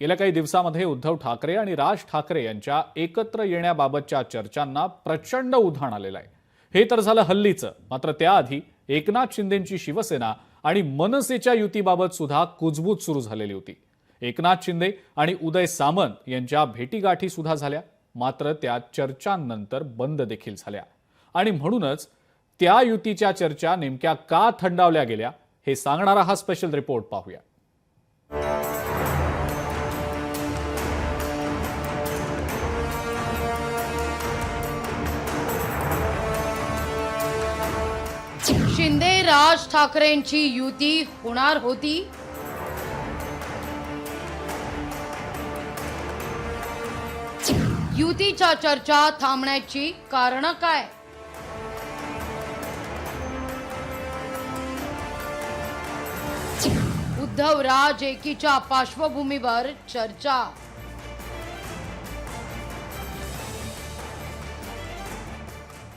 गेल्या काही दिवसामध्ये उद्धव ठाकरे आणि राज ठाकरे यांच्या एकत्र येण्याबाबतच्या चर्चांना प्रचंड उधाण आलेलं आहे. हे तर झालं हल्लीचं. मात्र त्याआधी एकनाथ शिंदेंची शिवसेना आणि मनसेच्या युतीबाबत सुद्धा कुजबूज सुरू झालेली होती. एकनाथ शिंदे आणि उदय सामंत यांच्या भेटीगाठी सुद्धा झाल्या. मात्र त्या चर्चांनंतर बंद देखील झाल्या. आणि म्हणूनच त्या युतीच्या चर्चा नेमक्या का थंडावल्या गेल्या हे सांगणारा हा स्पेशल रिपोर्ट पाहूया. शिंदे राज ठाकरेंची युती होणार होती. युतीच्या चर्चा थांबण्याची कारण काय? उद्धव राज एकीच्या पार्श्वभूमीवर चर्चा.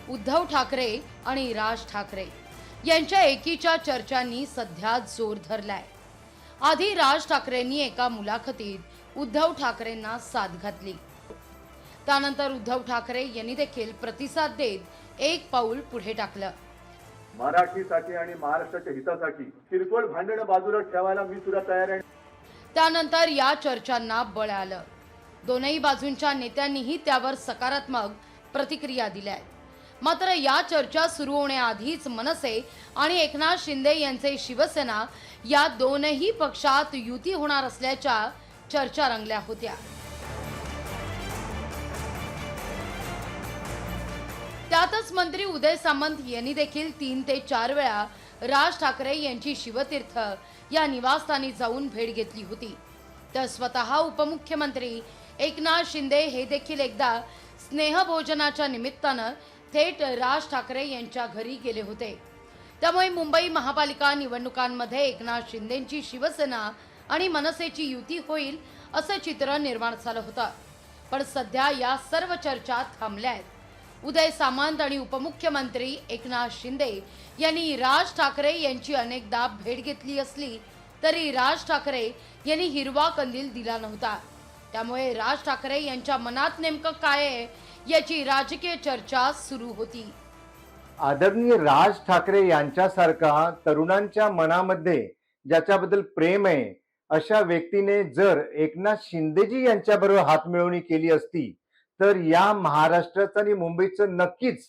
उद्धव ठाकरे आणि राज ठाकरे. यांच्या एकीच्या चर्चांनी सध्या जोर धरलाय. आधी राज ठाकरेंनी एका मुलाखतीत उद्धव ठाकरेंना साथ घातली. त्यानंतर उद्धव ठाकरे यांनी देखील प्रतिसाद देत एक पाऊल पुढे टाकलं. मराठीसाठी आणि महाराष्ट्राच्या हितासाठी किरकोळ भांडणं बाजूला ठेवायला मी सुद्धा तयार आहे. त्यानंतर या चर्चांना बळ आलं. दोनही बाजूंच्या नेत्यांनीही त्यावर सकारात्मक प्रतिक्रिया दिल्या आहेत मात्र या चर्चा सुरू होण्याआधीच मनसे आणि एकनाथ शिंदे यांचे शिवसेना या दोनही पक्षात युती होणार असल्याच्या चर्चा रंगल्या होत्या. त्यातच मंत्री उदय सामंत यांनी देखील तीन ते चार वेळा राज ठाकरे यांची शिवतीर्थ या निवासस्थानी जाऊन भेट घेतली होती. तर स्वतः उपमुख्यमंत्री एकनाथ शिंदे हे देखील एकदा स्नेहभोजनाच्या निमित्तानं थेट राज ठाकरे यांच्या घरी गेले होते. त्यामुळे मुंबई महापालिका निवडणुकांमध्ये एकनाथ शिंदेची शिवसेना आणि मनसेची युती होईल असं चित्र निर्माण झालं होतं. पण सध्या या सर्व चर्चा थांबल्या आहेत. उदय सामंत आणि उपमुख्यमंत्री एकनाथ शिंदे यांनी राज ठाकरे यांची अनेकदा भेट घेतली असली तरी राज ठाकरे यांनी हिरवा कंदील दिला नव्हता. त्यामुळे राज ठाकरे यांच्या मनात नेमकं काय आहे याची राजकीय चर्चा सुरू होती. आदरणीय राज ठाकरे यांच्यासारखा तरुणांच्या मनामध्ये ज्याच्याबद्दल प्रेम आहे अशा व्यक्तीने जर एकनाथ शिंदेजी यांच्याबरोबर हातमिळवणी केली असती तर या महाराष्ट्राचं आणि मुंबईचं नक्कीच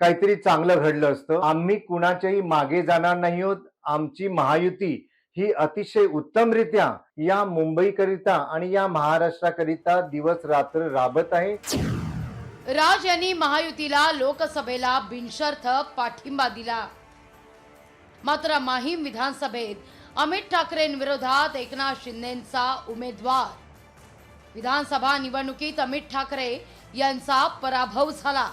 काहीतरी चांगलं घडलं असतं. आम्ही कुणाच्याही मागे जाणार नाही आहोत. आमची महायुती ही अतिशय उत्तमरित्या या मुंबईकरिता आणि या महाराष्ट्राकरिता दिवस रात्र राबत आहे. राज यांनी महायुतीला लोकसभेला बिनशर्त पाठिंबा दिला. मात्र माहीम विधानसभेत अमित ठाकरेंविरोधात एकनाथ शिंदेचा उमेदवार. विधानसभा निवडणुकीत अमित ठाकरे यांचा पराभव झाला.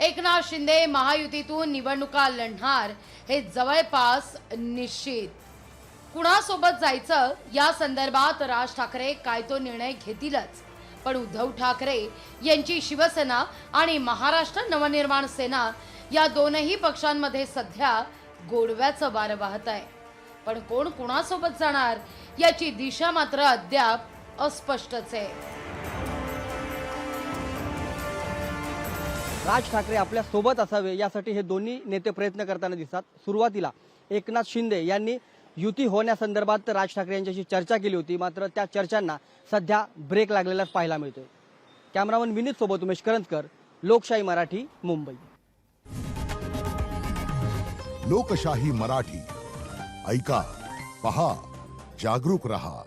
एकनाथ शिंदे महायुतीतून निवडणुका लढणार हे जवळपास निश्चित. कुणासोबत जायचं या संदर्भात राज ठाकरे काय तो निर्णय घेतीलच. पण उद्धव ठाकरे यांची शिवसेना आणि महाराष्ट्र नवनिर्माण सेना या दोनही पक्षांमध्ये सध्या गोडव्याचं वारं वाहत आहे. पण कोण कुणासोबत जाणार याची दिशा मात्र अद्याप अस्पष्टच आहे. राज ठाकरे आपल्यासोबत असावे यासाठी हे दोन्ही नेते प्रयत्न करताना दिसतात. सुरुवातीला एकनाथ शिंदे यांनी युती होण्यासंदर्भात राज ठाकरे यांच्याशी चर्चा केली होती. मात्र त्या चर्चांना सध्या ब्रेक लागलेलाच पाहायला मिळतोय. कॅमेरामन विनीत सोबत उमेश करंजकर लोकशाही मराठी मुंबई. लोकशाही मराठी. ऐका पहा जागरूक रहा.